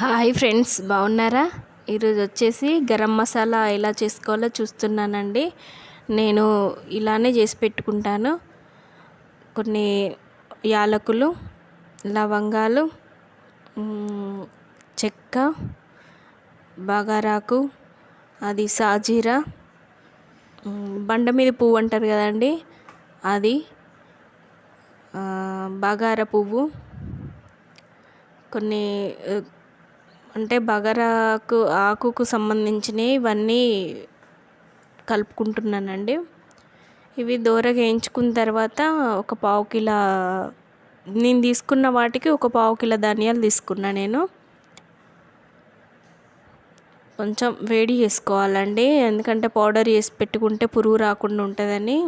Hi friends బాగున్నారా? ఈరోజు వచ్చేసి గరం మసాలా ఎలా చేసుకోవాలో చూస్తున్నానండి. నేను ఇలానే చేసి పెట్టుకుంటాను. కొన్ని యాలకులు లవంగాలు చెక్క బగారాకు అది సాజీరా బండ మీద పువ్వు అంటారు కదండి అది బగార పువ్వు కొన్ని అంటే బగరాకు ఆకుకు సంబంధించినవి ఇవన్నీ కలుపుకుంటున్నానండి. ఇవి దోరగా వేయించుకున్న తర్వాత ఒక పావు కిలో నేను తీసుకున్న వాటికి ఒక పావు కిలో ధనియాలు తీసుకున్నా నేను. కొంచెం వేడి చేసుకోవాలండి ఎందుకంటే పౌడర్ చేసి పెట్టుకుంటే పురుగు రాకుండా ఉంటుందని.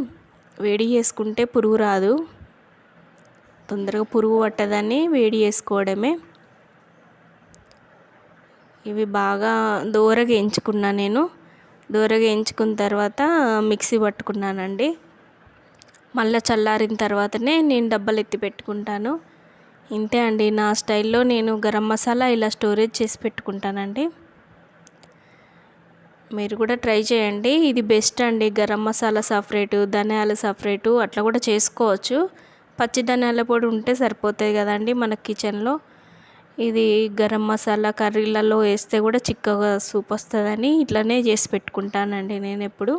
వేడి చేసుకుంటే పురుగు రాదు. తొందరగా పురుగు పట్టదని వేడి చేసుకోవడమే. ఇవి బాగా దూరగా ఎంచుకున్నా నేను. దూరగా ఎంచుకున్న తర్వాత మిక్సీ పట్టుకున్నానండి. మళ్ళీ చల్లారిన తర్వాతనే నేను డబ్బాలు ఎత్తి పెట్టుకుంటాను. ఇంతే అండి నా స్టైల్లో నేను గరం మసాలా ఇలా స్టోరేజ్ చేసి పెట్టుకుంటానండి. మీరు కూడా ట్రై చేయండి. ఇది బెస్ట్ అండి గరం మసాలా సపరేటు ధనియాలు సపరేటు అట్లా కూడా చేసుకోవచ్చు. పచ్చి ధనియాల పొడి ఉంటే సరిపోతుంది కదండి మన కిచెన్లో. ఇది గరం మసాలా కర్రీలలో వేస్తే కూడా చిక్కగా సూప్ వస్తుందని ఇట్లనే చేసి పెట్టుకుంటానండి నేను ఎప్పుడు.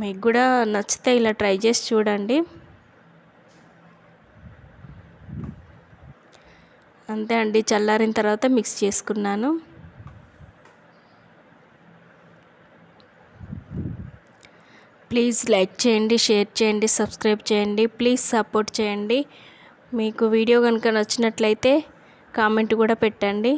మీకు కూడా నచ్చితే ఇలా ట్రై చేసి చూడండి. అంతే అండి చల్లారిన తర్వాత మిక్స్ చేసుకున్నాను. ప్లీజ్ లైక్ చేయండి షేర్ చేయండి సబ్స్క్రైబ్ చేయండి ప్లీజ్ సపోర్ట్ చేయండి. మీకు వీడియో కనుక నచ్చినట్లయితే కామెంట్ కూడా పెట్టండి.